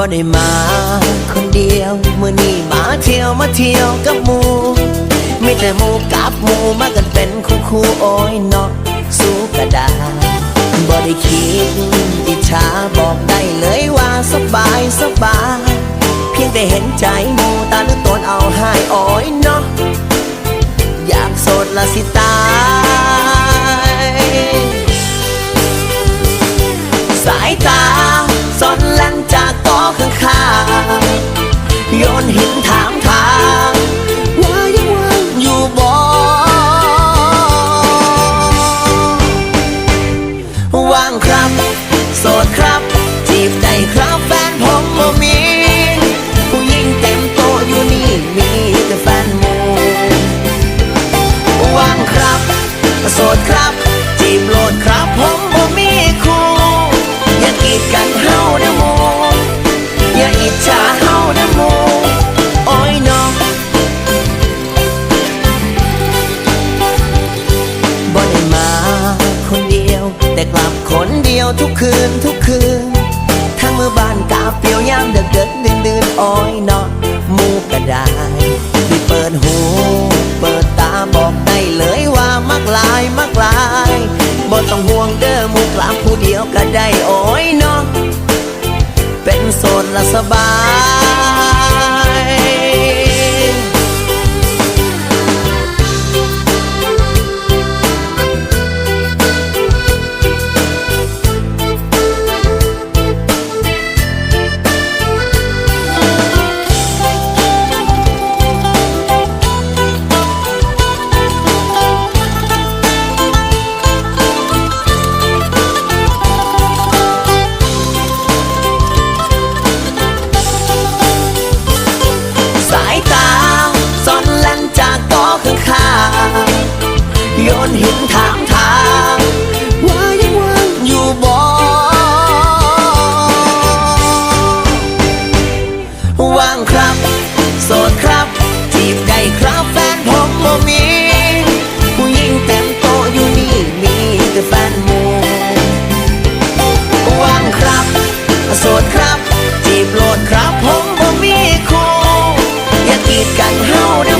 บ่ได้มาคนเดียวมื้อนี้มาเที่ยวมาเที่ยวกับหมูมีแต่หมูกับหมูมากันเป็นคู่คู่โอ้ยเนาะสู้กระดาบ่ได้คิดอิจฉาบอกได้เลยว่าสบายสบาย เพียงแต่เห็นใจหมูตาลึกตนเอาให้โอ้ยเนาะอยากโสดละสิตา สดครับจีบโหลดครับผมบ่มีคู่อย่ากีดกันเฮานะโมอย่าอิจฉาเฮานะโมโอ้ยน้องบ่ได้มาคนเดียว แต่กลับคนเดียวทุกคืนทุกคืนทั้งมือบ้านกาเปียวยามเดึกเดึกดื่นดื่นๆโอ้ยเนาะ ต้องห่วงเด้อหมูกลามผู้เดียวก็ได้โอ้ยเนาะเป็นโสดละสบาย ยนหินถามทางว่ายังว่างอยู่บ่ว่างครับ โสดครับจีบได้ครับแฟนผมบ่มีผู้หญิงเต็มโตะอยู่นี่มีแต่แฟนมูว่างครับ โสดครับจีบโลดครับผมบ่มีคู่อย่ากีดกันเฮานะ